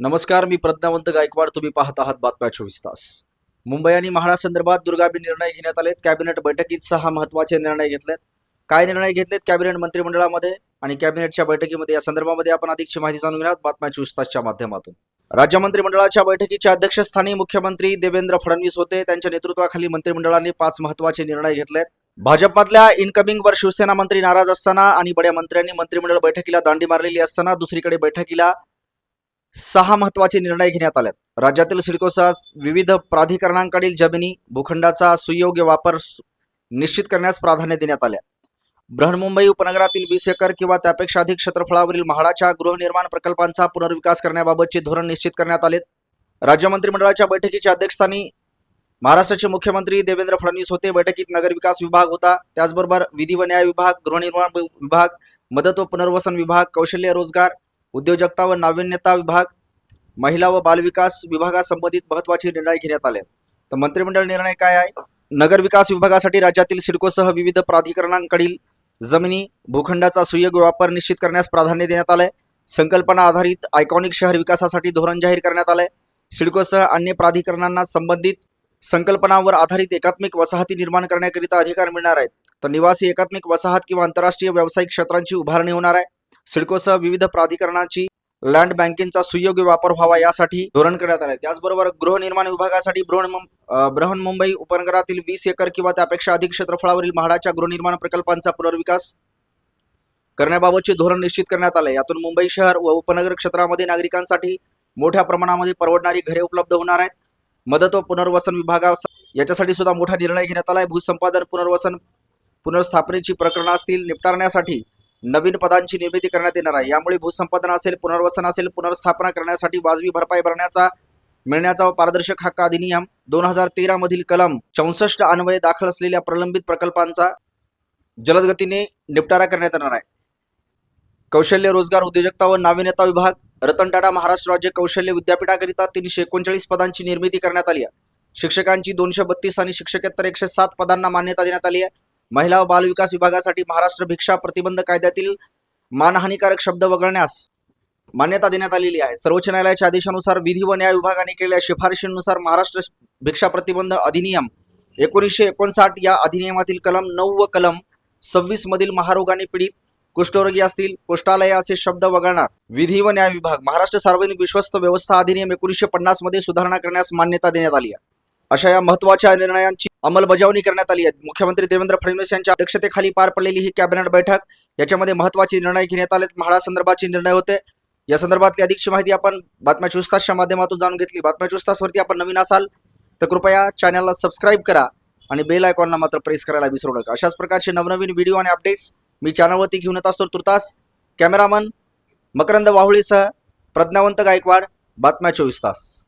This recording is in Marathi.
नमस्कार मी प्रज्ञावंत गायकवाड. तुम्ही पाहत आहात बातम्या चोवीस तास. मुंबई आणि महाडासंदर्भात दुर्गामी निर्णय घेण्यात आलेत. कॅबिनेट बैठकीत सहा महत्त्वाचे निर्णय घेतलेत. काय निर्णय घेतलेत? कॅबिनेट मंत्रिमंडळामध्ये आणि कॅबिनेटच्या बैठकीमध्ये या संदर्भामध्ये आपण अधिकची माहिती जाणून घेणार बातम्या चोवीस तासच्या माध्यमातून. राज्य मंत्रिमंडळाच्या बैठकीच्या अध्यक्षस्थानी मुख्यमंत्री देवेंद्र फडणवीस होते. त्यांच्या नेतृत्वाखाली मंत्रिमंडळाने पाच महत्त्वाचे निर्णय घेतलेत. भाजपमधल्या इनकमिंगवर शिवसेना मंत्री नाराज असताना आणि बड्या मंत्र्यांनी मंत्रिमंडळ बैठकीला दांडी मारलेली असताना दुसरीकडे बैठकीला सहा महत्त्वाचे निर्णय घेण्यात आल्यात राज्यातील सिडकोसह विविध प्राधिकरणांकडील जमिनी भूखंडाचा सुयोग्य वापर निश्चित करण्यास प्राधान्य देण्यात आले. बृहन्मुंबई उपनगरातील वीस एकर किंवा त्यापेक्षा अधिक क्षेत्रफळावरील म्हाडाच्या गृहनिर्माण प्रकल्पांचा पुनर्विकास करण्याबाबतचे धोरण निश्चित करण्यात आले राज्य मंत्रिमंडळाच्या बैठकीच्या अध्यक्षस्थानी महाराष्ट्राचे मुख्यमंत्री देवेंद्र फडणवीस होते. बैठकीत नगरविकास विभाग होता. त्याचबरोबर विधी व न्याय विभाग गृहनिर्माण विभाग मदत व पुनर्वसन विभाग कौशल्य रोजगार उद्योजकता व नाविन्यता विभाग महिला व बालविकास विभागासंबंधित महत्त्वाचे निर्णय घेण्यात आले. तर मंत्रिमंडळ निर्णय काय आहे? नगर विकास विभागासाठी राज्यातील सिडकोसह विविध प्राधिकरणांकडील जमिनी भूखंडाचा सुयोग्य वापर निश्चित करण्यास प्राधान्य देण्यात आलंय संकल्पना आधारित आयकॉनिक शहर विकासासाठी धोरण जाहीर करण्यात आलंय सिडकोसह अन्य प्राधिकरणांना संबंधित संकल्पनांवर आधारित एकात्मिक वसाहती निर्माण करण्याकरिता अधिकार मिळणार आहेत. तर निवासी एकात्मिक वसाहत किंवा आंतरराष्ट्रीय व्यावसायिक क्षेत्रांची उभारणी होणार आहे. सिडकोसह विविध प्राधिकरणाची लँड बँकिंगचा सुयोग्य वापर व्हावा यासाठी धोरण करण्यात आले त्याचबरोबर गृहनिर्माण विभागासाठी बृहन बृहन्मुंबई उपनगरातील वीस एकर किंवा त्यापेक्षा अधिक क्षेत्रफळावरील म्हाडाच्या गृहनिर्माण प्रकल्पांचा पुनर्विकास करण्याबाबतचे धोरण निश्चित करण्यात आले यातून मुंबई शहर व उपनगर क्षेत्रामध्ये नागरिकांसाठी मोठ्या प्रमाणामध्ये परवडणारी घरे उपलब्ध होणार आहेत. मदत व पुनर्वसन विभागा याच्यासाठी सुद्धा मोठा निर्णय घेण्यात आला आहे भूसंपादन पुनर्वसन पुनर्स्थापनेची प्रकरणं असतील निपटारण्यासाठी नवीन पदांची निर्मिती करण्यात येणार आहे. यामुळे भूसंपादन असेल पुनर्वसन असेल पुनर्स्थापना करण्यासाठी वाजवी भरपाई भरण्याचा मिळण्याचा पारदर्शक हक्क अधिनियम दोन हजार तेरा मधील कलम चौसष्ट अन्वये दाखल असलेल्या प्रलंबित प्रकल्पांचा जलदगतीने निपटारा करण्यात येणार आहे. कौशल्य रोजगार उद्योजकता व नाविन्यता विभाग रतन टाटा महाराष्ट्र राज्य कौशल्य विद्यापीठाकरिता तीनशे एकोणचाळीस पदांची निर्मिती करण्यात आली आहे. शिक्षकांची दोनशे बत्तीस आणि शिक्षकेत्तर एकशे सात पदांना मान्यता देण्यात आली आहे. महिला व बालविकास विभागासाठी महाराष्ट्र भिक्षा प्रतिबंध कायद्यातील मानहानिकारक शब्द वगळण्यास मान्यता देण्यात आलेली आहे. सर्वोच्च न्यायालयाच्या आदेशानुसार विधी व न्याय विभागाने केलेल्या शिफारशींनुसार महाराष्ट्र भिक्षा प्रतिबंध अधिनियम एकोणीसशे एकोणसाठ या अधिनियमातील कलम नऊ व कलम सव्वीस मधील महारोगाने पीडित कुष्ठरोगी असतील कुष्ठालय असे शब्द वगळणार. विधी व न्याय विभाग महाराष्ट्र सार्वजनिक विश्वस्त व्यवस्था अधिनियम एकोणीसशे पन्नासमध्ये सुधारणा करण्यास मान्यता देण्यात आली आहे. अशा या महत्त्वाच्या निर्णयांची अंमलबजावणी करण्यात आली आहे. मुख्यमंत्री देवेंद्र फडणवीस यांच्या अध्यक्षतेखाली पार पडलेली ही कॅबिनेट बैठक याच्यामध्ये महत्त्वाचे निर्णय घेण्यात आले म्हाडा संदर्भाचे निर्णय होते. या संदर्भातली अधिकची माहिती आपण बातम्या चोवीस तासच्या माध्यमातून जाणून घेतली. बातम्या चोवीस तासवरती आपण नवीन असाल तर कृपया चॅनलला सबस्क्राईब करा आणि बेल आयकॉनला मात्र प्रेस करायला विसरू नका. अशाच प्रकारचे नवनवीन व्हिडिओ आणि अपडेट्स मी चॅनलवरती घेऊन येत असतो. तुर्तास कॅमेरामन मकरंद वाहुळीसह प्रज्ञावंत गायकवाड बातम्या चोवीस तास.